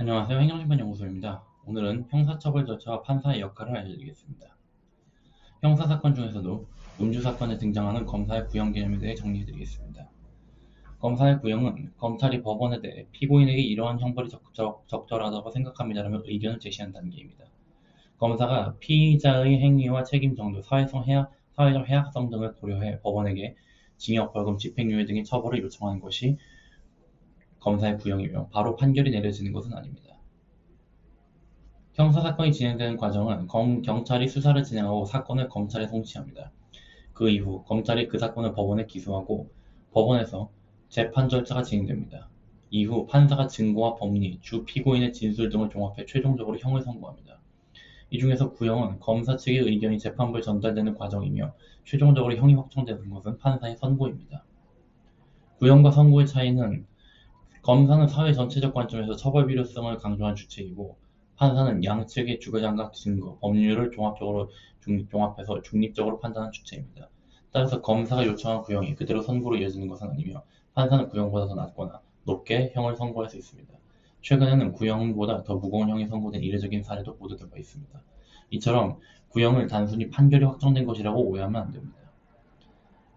안녕하세요. 행정심판연구소입니다. 오늘은 형사처벌 절차와 판사의 역할을 알려드리겠습니다. 형사사건 중에서도 음주사건에 등장하는 검사의 구형 개념에 대해 정리해드리겠습니다. 검사의 구형은 검찰이 법원에 대해 피고인에게 이러한 형벌이 적절, 적절하다고 생각합니다라며 의견을 제시한 단계입니다. 검사가 피의자의 행위와 책임 정도, 사회성 해악, 사회적 해악성 등을 고려해 법원에게 징역, 벌금, 집행유예 등의 처벌을 요청하는 것이 검사의 구형이며 바로 판결이 내려지는 것은 아닙니다. 형사 사건이 진행되는 과정은 검, 경찰이 수사를 진행하고 사건을 검찰에 송치합니다. 그 이후 검찰이 그 사건을 법원에 기소하고 법원에서 재판 절차가 진행됩니다. 이후 판사가 증거와 법리, 주 피고인의 진술 등을 종합해 최종적으로 형을 선고합니다. 이 중에서 구형은 검사 측의 의견이 재판부에 전달되는 과정이며 최종적으로 형이 확정되는 것은 판사의 선고입니다. 구형과 선고의 차이는 검사는 사회 전체적 관점에서 처벌 필요성을 강조한 주체이고 판사는 양측의 주거장각 증거, 법률을 종합적으로 중, 종합해서 중립적으로 판단한 주체입니다. 따라서 검사가 요청한 구형이 그대로 선고로 이어지는 것은 아니며 판사는 구형보다 더 낮거나 높게 형을 선고할 수 있습니다. 최근에는 구형보다 더 무거운 형이 선고된 이례적인 사례도 보도된 바 있습니다. 이처럼 구형을 단순히 판결이 확정된 것이라고 오해하면 안 됩니다.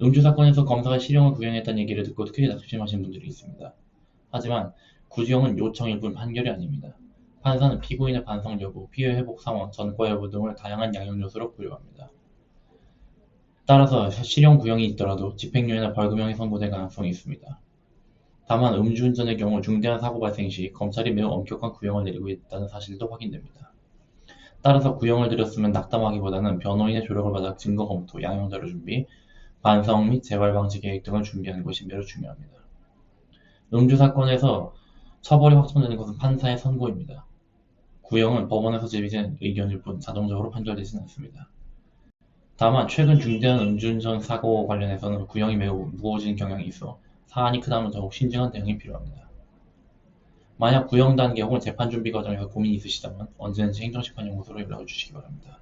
음주 사건에서 검사가 실형을 구형했다는 얘기를 듣고 크게 낙심하신 분들이 있습니다. 하지만 구형은 요청일 뿐 판결이 아닙니다. 판사는 피고인의 반성 여부, 피해 회복 상황, 전과 여부 등을 다양한 양형 요소로 고려합니다. 따라서 실형 구형이 있더라도 집행유예나 벌금형이 선고될 가능성이 있습니다. 다만 음주운전의 경우 중대한 사고 발생 시 검찰이 매우 엄격한 구형을 내리고 있다는 사실도 확인됩니다. 따라서 구형을 드렸으면 낙담하기보다는 변호인의 조력을 받아 증거 검토, 양형자료 준비, 반성 및 재발 방지 계획 등을 준비하는 것이 매우 중요합니다. 음주 사건에서 처벌이 확정되는 것은 판사의 선고입니다. 구형은 법원에서 제기된 의견일 뿐 자동적으로 판결되지는 않습니다. 다만 최근 중대한 음주운전 사고 관련해서는 구형이 매우 무거워진 경향이 있어 사안이 크다면 더욱 신중한 대응이 필요합니다. 만약 구형 단계 혹은 재판 준비 과정에서 고민이 있으시다면 언제든지 행정심판연구소로 연락을 주시기 바랍니다.